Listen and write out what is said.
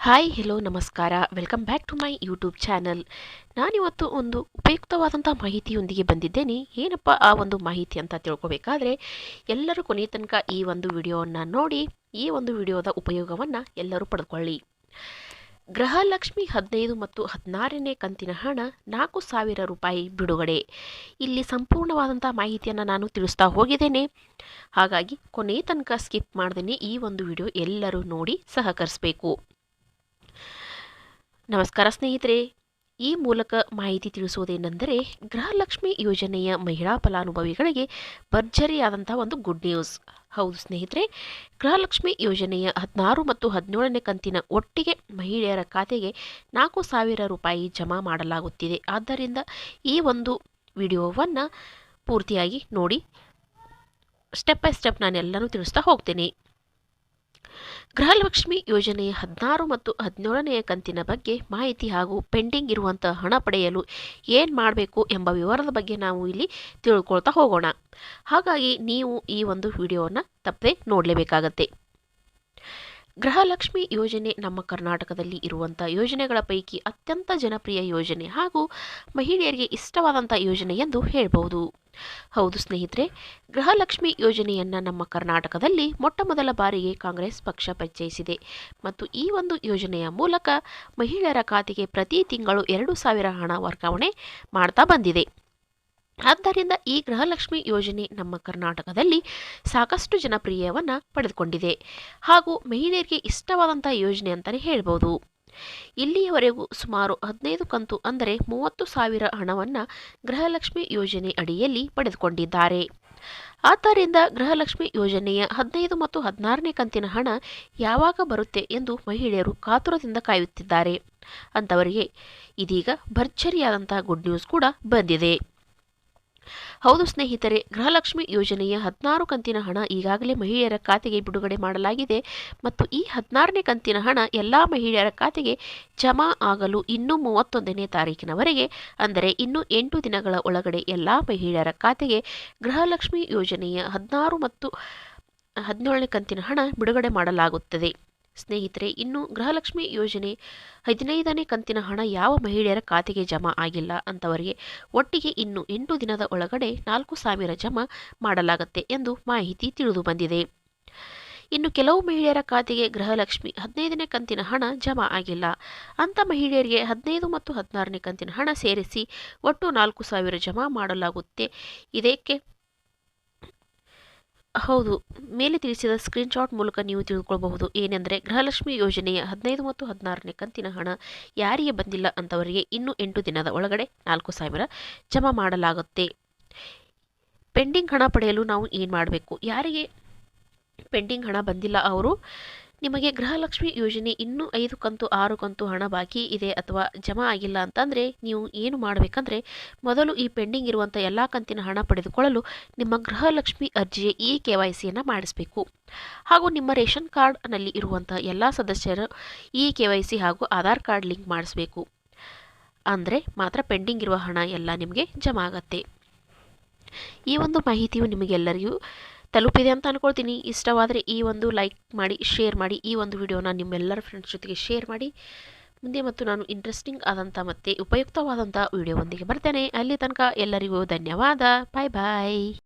Hi hello ನಮಸ್ಕಾರ. Welcome back to my YouTube channel ನಾನಿವತ್ತು ಒಂದು ಉಪಯುಕ್ತವಾದಂಥ ಮಾಹಿತಿಯೊಂದಿಗೆ ಬಂದಿದ್ದೇನೆ. ಏನಪ್ಪ ಆ ಒಂದು ಮಾಹಿತಿ ಅಂತ ತಿಳ್ಕೊಬೇಕಾದ್ರೆ, ಎಲ್ಲರೂ ಕೊನೆಯ ತನಕ ಈ ಒಂದು ವಿಡಿಯೋವನ್ನು ನೋಡಿ, ಈ ಒಂದು ವಿಡಿಯೋದ ಉಪಯೋಗವನ್ನು ಎಲ್ಲರೂ ಪಡೆದುಕೊಳ್ಳಿ ಗೃಹಲಕ್ಷ್ಮಿ ಹದಿನೈದು ಮತ್ತು ಹದಿನಾರನೇ ಕಂತಿನ ಹಣ ನಾಲ್ಕು ಸಾವಿರ ರೂಪಾಯಿ ಬಿಡುಗಡೆ. ಇಲ್ಲಿ ಸಂಪೂರ್ಣವಾದಂಥ ಮಾಹಿತಿಯನ್ನು ನಾನು ತಿಳಿಸ್ತಾ ಹೋಗಿದ್ದೇನೆ. ಹಾಗಾಗಿ ಕೊನೆಯ ತನಕ ಸ್ಕಿಪ್ ಮಾಡ್ದೇ ಈ ಒಂದು ವಿಡಿಯೋ ಎಲ್ಲರೂ ನೋಡಿ ಸಹಕರಿಸಬೇಕು. ನಮಸ್ಕಾರ ಸ್ನೇಹಿತರೆ. ಈ ಮೂಲಕ ಮಾಹಿತಿ ತಿಳಿಸುವುದೇನೆಂದರೆ ಗೃಹಲಕ್ಷ್ಮಿ ಯೋಜನೆಯ ಮಹಿಳಾ ಫಲಾನುಭವಿಗಳಿಗೆ ಭರ್ಜರಿಯಾದಂಥ ಒಂದು ಗುಡ್ ನ್ಯೂಸ್ ಹೌದು ಸ್ನೇಹಿತರೆ, ಗೃಹಲಕ್ಷ್ಮಿ ಯೋಜನೆಯ ಹದಿನಾರು ಮತ್ತು ಹದಿನೇಳನೇ ಕಂತಿನ ಒಟ್ಟಿಗೆ ಮಹಿಳೆಯರ ಖಾತೆಗೆ ನಾಲ್ಕು ಸಾವಿರ ರೂಪಾಯಿ ಜಮಾ ಮಾಡಲಾಗುತ್ತಿದೆ. ಆದ್ದರಿಂದ ಈ ಒಂದು ವಿಡಿಯೋವನ್ನು ಪೂರ್ತಿಯಾಗಿ ನೋಡಿ. ಸ್ಟೆಪ್ ಬೈ ಸ್ಟೆಪ್ ನಾನೆಲ್ಲನೂ ತಿಳಿಸ್ತಾ ಹೋಗ್ತೇನೆ. ಗೃಹಲಕ್ಷ್ಮಿ ಯೋಜನೆಯ ಹದಿನಾರು ಮತ್ತು ಹದಿನೇಳನೆಯ ಕಂತಿನ ಬಗ್ಗೆ ಮಾಹಿತಿ ಹಾಗೂ ಪೆಂಡಿಂಗ್ ಇರುವಂತಹ ಹಣ ಪಡೆಯಲು ಏನು ಮಾಡಬೇಕು ಎಂಬ ವಿವರದ ಬಗ್ಗೆ ನಾವು ಇಲ್ಲಿ ತಿಳ್ಕೊಳ್ತಾ ಹೋಗೋಣ. ಹಾಗಾಗಿ ನೀವು ಈ ಒಂದು ವಿಡಿಯೋವನ್ನು ತಪ್ಪದೆ ನೋಡಲೇಬೇಕಾಗತ್ತೆ. ಗೃಹಲಕ್ಷ್ಮಿ ಯೋಜನೆ ನಮ್ಮ ಕರ್ನಾಟಕದಲ್ಲಿ ಇರುವಂಥ ಯೋಜನೆಗಳ ಪೈಕಿ ಅತ್ಯಂತ ಜನಪ್ರಿಯ ಯೋಜನೆ ಹಾಗೂ ಮಹಿಳೆಯರಿಗೆ ಇಷ್ಟವಾದಂಥ ಯೋಜನೆ ಎಂದು ಹೇಳಬಹುದು ಹೌದು ಸ್ನೇಹಿತರೆ, ಗೃಹಲಕ್ಷ್ಮಿ ಯೋಜನೆಯನ್ನು ನಮ್ಮ ಕರ್ನಾಟಕದಲ್ಲಿ ಮೊಟ್ಟ ಮೊದಲ ಬಾರಿಗೆ ಕಾಂಗ್ರೆಸ್ ಪಕ್ಷ ಪರಿಚಯಿಸಿದೆ. ಮತ್ತು ಈ ಒಂದು ಯೋಜನೆಯ ಮೂಲಕ ಮಹಿಳೆಯರ ಖಾತೆಗೆ ಪ್ರತಿ ತಿಂಗಳು ಎರಡು ಸಾವಿರ ಹಣ ವರ್ಗಾವಣೆ ಮಾಡ್ತಾ ಬಂದಿದೆ. ಆದ್ದರಿಂದ ಈ ಗೃಹಲಕ್ಷ್ಮಿ ಯೋಜನೆ ನಮ್ಮ ಕರ್ನಾಟಕದಲ್ಲಿ ಸಾಕಷ್ಟು ಜನಪ್ರಿಯವನ್ನು ಪಡೆದುಕೊಂಡಿದೆ ಹಾಗೂ ಮಹಿಳೆಯರಿಗೆ ಇಷ್ಟವಾದಂಥ ಯೋಜನೆ ಅಂತಲೇ ಹೇಳ್ಬೋದು. ಇಲ್ಲಿಯವರೆಗೂ ಸುಮಾರು ಹದಿನೈದು ಕಂತು ಅಂದರೆ ಮೂವತ್ತು ಸಾವಿರ ಹಣವನ್ನು ಗೃಹಲಕ್ಷ್ಮಿ ಯೋಜನೆ ಅಡಿಯಲ್ಲಿ ಪಡೆದುಕೊಂಡಿದ್ದಾರೆ. ಆದ್ದರಿಂದ ಗೃಹಲಕ್ಷ್ಮಿ ಯೋಜನೆಯ ಹದಿನೈದು ಮತ್ತು ಹದಿನಾರನೇ ಕಂತಿನ ಹಣ ಯಾವಾಗ ಬರುತ್ತೆ ಎಂದು ಮಹಿಳೆಯರು ಕಾತುರದಿಂದ ಕಾಯುತ್ತಿದ್ದಾರೆ. ಅಂಥವರಿಗೆ ಇದೀಗ ಭರ್ಜರಿಯಾದಂಥ ಗುಡ್ ನ್ಯೂಸ್ ಕೂಡ ಬಂದಿದೆ. ಹೌದು ಸ್ನೇಹಿತರೆ, ಗೃಹಲಕ್ಷ್ಮಿ ಯೋಜನೆಯ ಹದಿನಾರು ಕಂತಿನ ಹಣ ಈಗಾಗಲೇ ಮಹಿಳೆಯರ ಖಾತೆಗೆ ಬಿಡುಗಡೆ ಮಾಡಲಾಗಿದೆ ಮತ್ತು ಈ ಹದಿನಾರನೇ ಕಂತಿನ ಹಣ ಎಲ್ಲ ಮಹಿಳೆಯರ ಖಾತೆಗೆ ಜಮಾ ಆಗಲು ಇನ್ನೂ ಮೂವತ್ತೊಂದನೇ ತಾರೀಕಿನವರೆಗೆ ಅಂದರೆ ಇನ್ನೂ ಎಂಟು ದಿನಗಳ ಒಳಗಡೆ ಎಲ್ಲ ಮಹಿಳೆಯರ ಖಾತೆಗೆ ಗೃಹಲಕ್ಷ್ಮಿ ಯೋಜನೆಯ ಹದಿನಾರು ಮತ್ತು ಹದಿನೇಳನೇ ಕಂತಿನ ಹಣ ಬಿಡುಗಡೆ ಮಾಡಲಾಗುತ್ತದೆ. ಸ್ನೇಹಿತರೆ, ಇನ್ನು ಗೃಹಲಕ್ಷ್ಮಿ ಯೋಜನೆ ಹದಿನೈದನೇ ಕಂತಿನ ಹಣ ಯಾವ ಮಹಿಳೆಯರ ಖಾತೆಗೆ ಜಮಾ ಆಗಿಲ್ಲ ಅಂತವರಿಗೆ ಒಟ್ಟಿಗೆ ಇನ್ನು ಎಂಟು ದಿನದ ಒಳಗಡೆ ನಾಲ್ಕು ಸಾವಿರ ಜಮಾ ಮಾಡಲಾಗುತ್ತೆ ಎಂದು ಮಾಹಿತಿ ತಿಳಿದು ಬಂದಿದೆ. ಇನ್ನು ಕೆಲವು ಮಹಿಳೆಯರ ಖಾತೆಗೆ ಗೃಹಲಕ್ಷ್ಮಿ ಹದಿನೈದನೇ ಕಂತಿನ ಹಣ ಜಮಾ ಆಗಿಲ್ಲ. ಅಂಥ ಮಹಿಳೆಯರಿಗೆ ಹದಿನೈದು ಮತ್ತು ಹದಿನಾರನೇ ಕಂತಿನ ಹಣ ಸೇರಿಸಿ ಒಟ್ಟು ನಾಲ್ಕು ಸಾವಿರ ಜಮಾ ಮಾಡಲಾಗುತ್ತೆ. ಇದಕ್ಕೆ ಹೌದು. ಮೇಲೆ ತಿಳಿಸಿದ ಸ್ಕ್ರೀನ್ಶಾಟ್ ಮೂಲಕ ನೀವು ತಿಳ್ಕೊಳ್ಬಹುದು. ಏನೆಂದರೆ ಗೃಹಲಕ್ಷ್ಮಿ ಯೋಜನೆಯ ಹದಿನೈದು ಮತ್ತು ಹದಿನಾರನೇ ಕಂತಿನ ಹಣ ಯಾರಿಗೆ ಬಂದಿಲ್ಲ ಅಂತವರಿಗೆ ಇನ್ನು ಎಂಟು ದಿನದ ಒಳಗಡೆ ನಾಲ್ಕು ಸಾವಿರ ಜಮಾ ಮಾಡಲಾಗುತ್ತೆ. ಪೆಂಡಿಂಗ್ ಹಣ ಪಡೆಯಲು ನಾವು ಏನು ಮಾಡಬೇಕು? ಯಾರಿಗೆ ಪೆಂಡಿಂಗ್ ಹಣ ಬಂದಿಲ್ಲ ಅವರು ನಿಮಗೆ ಗೃಹಲಕ್ಷ್ಮಿ ಯೋಜನೆ ಇನ್ನೂ ಐದು ಕಂತು ಆರು ಕಂತು ಹಣ ಬಾಕಿ ಇದೆ ಅಥವಾ ಜಮಾ ಆಗಿಲ್ಲ ಅಂತಂದರೆ ನೀವು ಏನು ಮಾಡಬೇಕಂದ್ರೆ ಮೊದಲು ಈ ಪೆಂಡಿಂಗ್ ಇರುವಂಥ ಎಲ್ಲ ಕಂತಿನ ಹಣ ಪಡೆದುಕೊಳ್ಳಲು ನಿಮ್ಮ ಗೃಹಲಕ್ಷ್ಮಿ ಅರ್ಜಿಯ ಇ ಕೆ ವೈ ಸಿಯನ್ನು ಮಾಡಿಸಬೇಕು. ಹಾಗೂ ನಿಮ್ಮ ರೇಷನ್ ಕಾರ್ಡ್ನಲ್ಲಿ ಇರುವಂಥ ಎಲ್ಲ ಸದಸ್ಯರು ಇ ಕೆ ವೈ ಸಿ ಹಾಗೂ ಆಧಾರ್ ಕಾರ್ಡ್ ಲಿಂಕ್ ಮಾಡಿಸಬೇಕು. ಅಂದರೆ ಮಾತ್ರ ಪೆಂಡಿಂಗ್ ಇರುವ ಹಣ ಎಲ್ಲ ನಿಮಗೆ ಜಮಾ ಆಗತ್ತೆ. ಈ ಒಂದು ಮಾಹಿತಿಯು ನಿಮಗೆಲ್ಲರಿಗೂ ತಲುಪಿದೆ ಅಂತ ಅನ್ಕೊಳ್ತೀನಿ. ಇಷ್ಟವಾದರೆ ಈ ಒಂದು ಲೈಕ್ ಮಾಡಿ ಶೇರ್ ಮಾಡಿ ಈ ಒಂದು ವಿಡಿಯೋನ ನಿಮ್ಮೆಲ್ಲರ ಫ್ರೆಂಡ್ಸ್ ಜೊತೆಗೆ ಶೇರ್ ಮಾಡಿ. ಮುಂದೆ ಮತ್ತು ನಾನು ಇಂಟ್ರೆಸ್ಟಿಂಗ್ ಆದಂಥ ಮತ್ತು ಉಪಯುಕ್ತವಾದಂಥ ವಿಡಿಯೋವೊಂದಿಗೆ ಬರ್ತೇನೆ. ಅಲ್ಲಿ ತನಕ ಎಲ್ಲರಿಗೂ ಧನ್ಯವಾದ. ಬಾಯ್ ಬಾಯ್